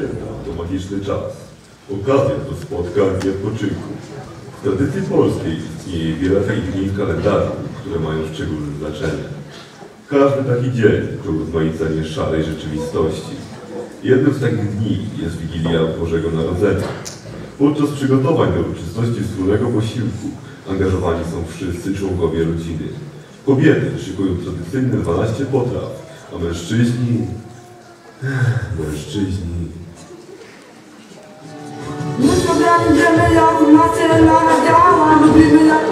święta to magiczny czas. Okazja do spotkań i odpoczynku. W tradycji polskiej istnieje wiele takich dni w kalendarzu, które mają szczególne znaczenie. Każdy taki dzień to urozmaicenie szarej rzeczywistości. Jednym z takich dni jest Wigilia Bożego Narodzenia. Podczas przygotowań do uroczystości wspólnego posiłku angażowani są wszyscy członkowie rodziny. Kobiety szykują tradycyjne 12 potraw, a mężczyźni... Mężczyźni... Bırak gemi yakma sen bana devam Bilmeyen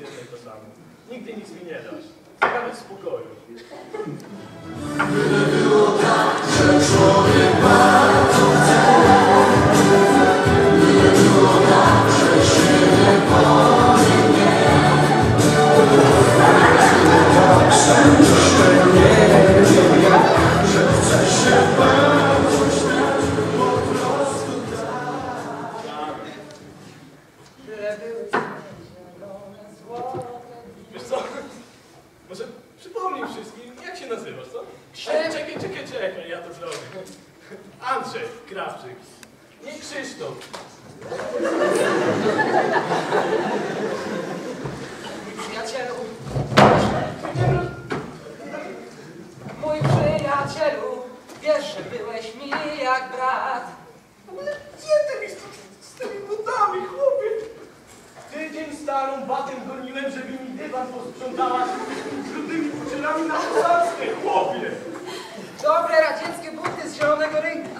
i to samo. Nigdy nic mi nie dasz. Nawet spokoju. Wiesz nazywasz, co? Czekaj, czekaj, czekaj, czekaj, ja to zrobię. Andrzej Krawczyk. Nie Krzysztof. Przyjacielu, mój przyjacielu, wiesz, że byłeś mi jak brat. Ale gdzie ty mi z, z tymi butami, chłopie? Tydzień starą batem goniłem, żeby mi dywan posprzątała poczynami na posadzkę, chłopie! Dobre radzieckie buty z zielonego rynku.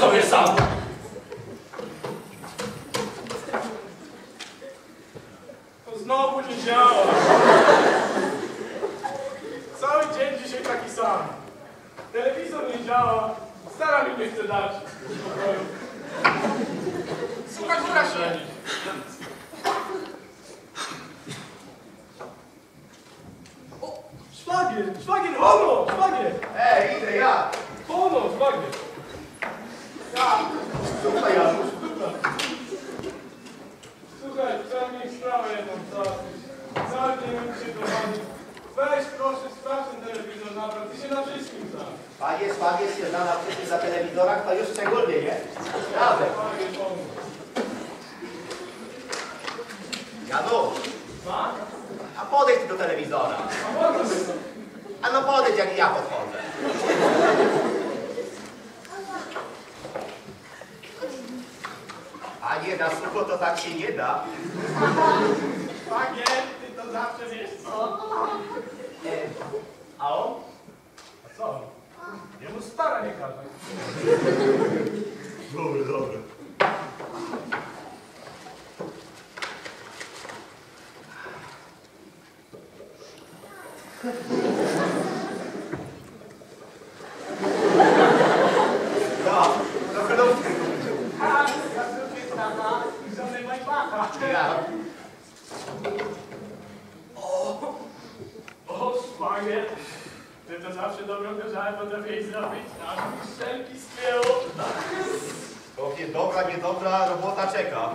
universal. Sprawę. Załatwię mi się kochani. Weź proszę, sprawdź ten telewizor naprawdę, ty się na wszystkim znasz. Sławie się zna na przecież za telewizorach, to już szczególnie, nie? Pomóż. Janusz, Tak? a podejdź ty do telewizora. A po co to? A no podejdź, jak ja podchodzę. A nie, na sucho to tak się nie da. Szwagier, ty to zawsze wiesz co? A on? A co? Jemu stara nie każe. Dobry, dobry. No, trochę lufty. A, za drugie strata i żony Majbaka. Ja. O, szwagier, ty to dobrą gorzałę potrafiłeś zrobić, aż mi szczęki spięło. Powiem, dobra, niedobra robota czeka.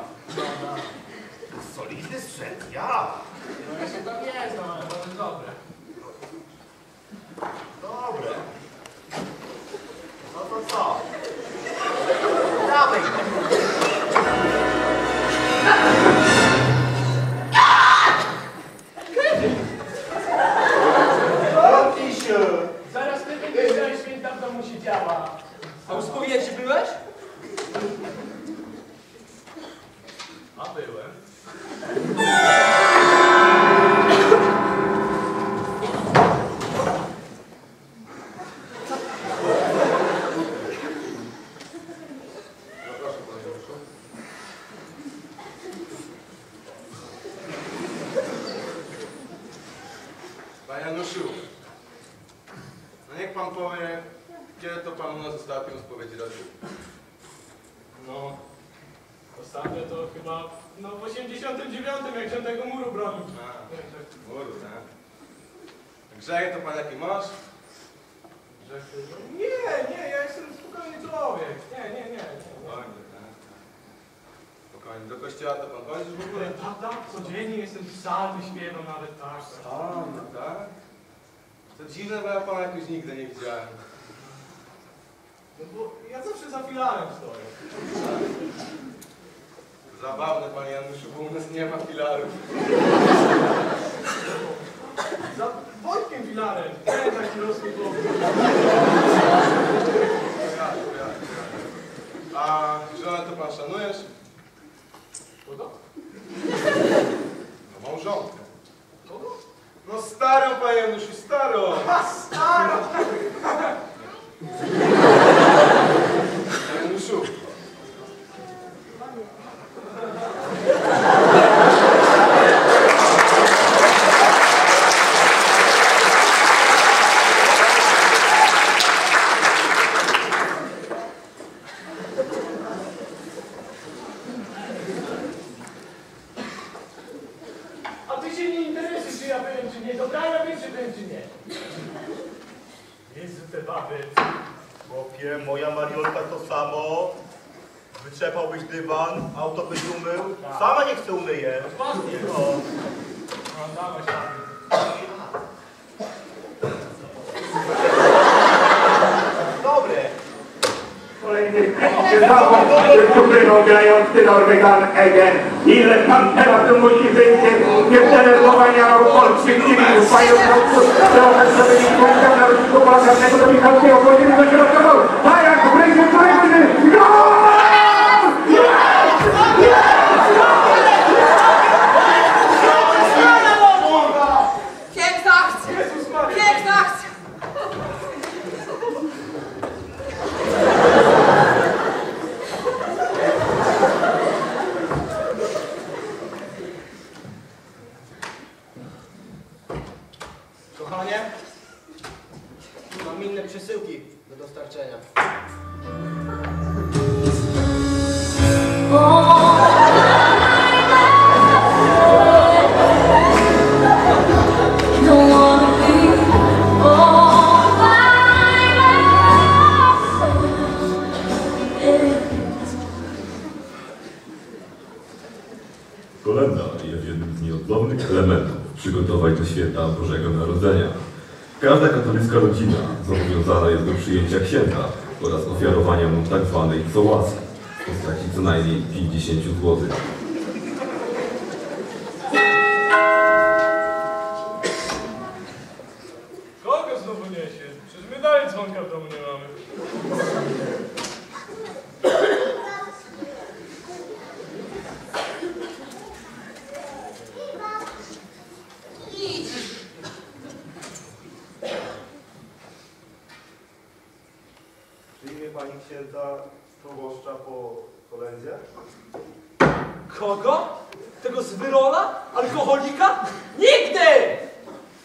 Solidny sprzęt, ja. No ja się tam nie znam, ale to jest dobre. Dobre. No to co? Dawaj 89 jak się tego muru bronił. A, muru, tak? Grzechy to pan jaki masz? Grzechy? Nie, nie, ja jestem spokojny człowiek. Nie, nie, nie. nie. Spokojnie, tak? Spokojnie, do kościoła to pan chodzisz w ogóle? Tata, codziennie jestem psalmy śpiewam nawet tak. A, no tak? To dziwne, bo ja pana jakoś nigdy nie widziałem. No bo ja zawsze za filarem stoję. Zabawne, panie Januszu, bo u nas nie ma filarów. Za Wojtkiem filarem. Ten taki rosły głowy. A żonę to pan szanujesz? Kogo? No małżonkę. Kogo? No starą, panie Januszu, starą! A! Panie Januszu, A ty się nie interesujesz, czy ja byłem, czy nie. Dobra, ja wiem, czy byłem, czy nie. Jezu, te baby. Chłopie, moja Mariolka to samo. Wyczepałbyś dywan, auto byś umył. Sama nie chce umyje. Ważnie. No. No, dawaj, dawaj. Dobre. Kolejny którego grający Norwegan Egen. Ile tam teraz musi być niezdenerwowania polskich cywilów, mają po prostu trochę sobie nie punktem na rozdziału Balakarnego do Michalskiego, pojedynek do środka Mam inne przesyłki do dostarczenia. Bożego Narodzenia. Każda katolicka rodzina zobowiązana jest do przyjęcia księdza oraz ofiarowania mu tak tzw. sołacji w postaci co najmniej 50 złotych. Przyjmie pani księdza proboszcza po kolędzie? Kogo? Tego z wyrola? Alkoholika? Nigdy!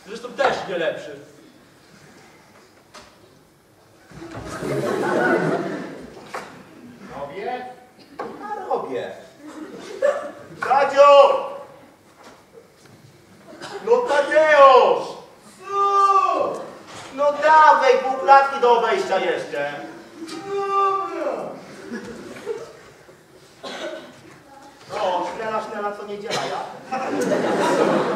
Zresztą też nie lepszy. 年纪大呀。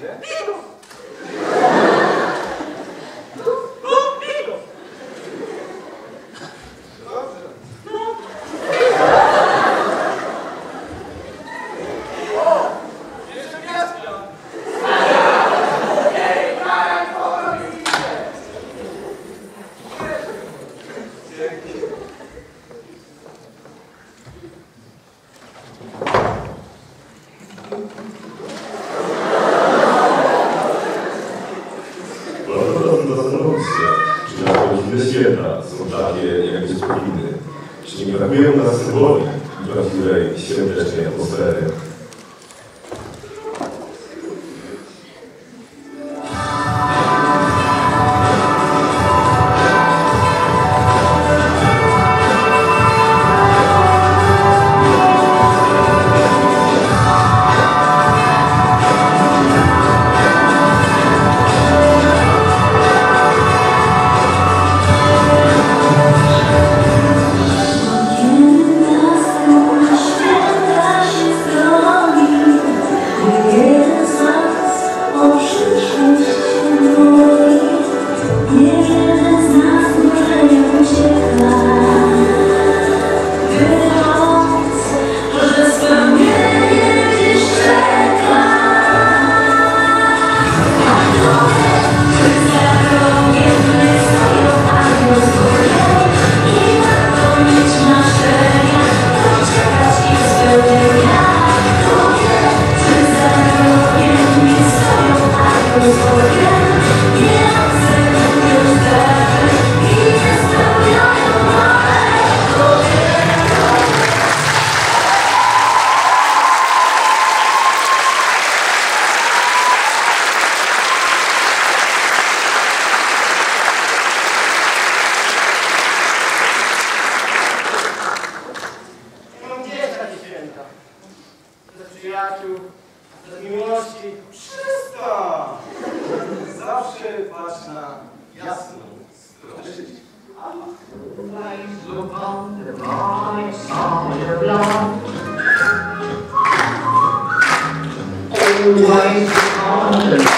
É? Nie brakuje u nas symboli i prawdziwej, świątecznej atmosfery? Ze miłości. Wszystko! Zawsze patrz na jasną stronę życia. Just a king, I'm going Almighty on the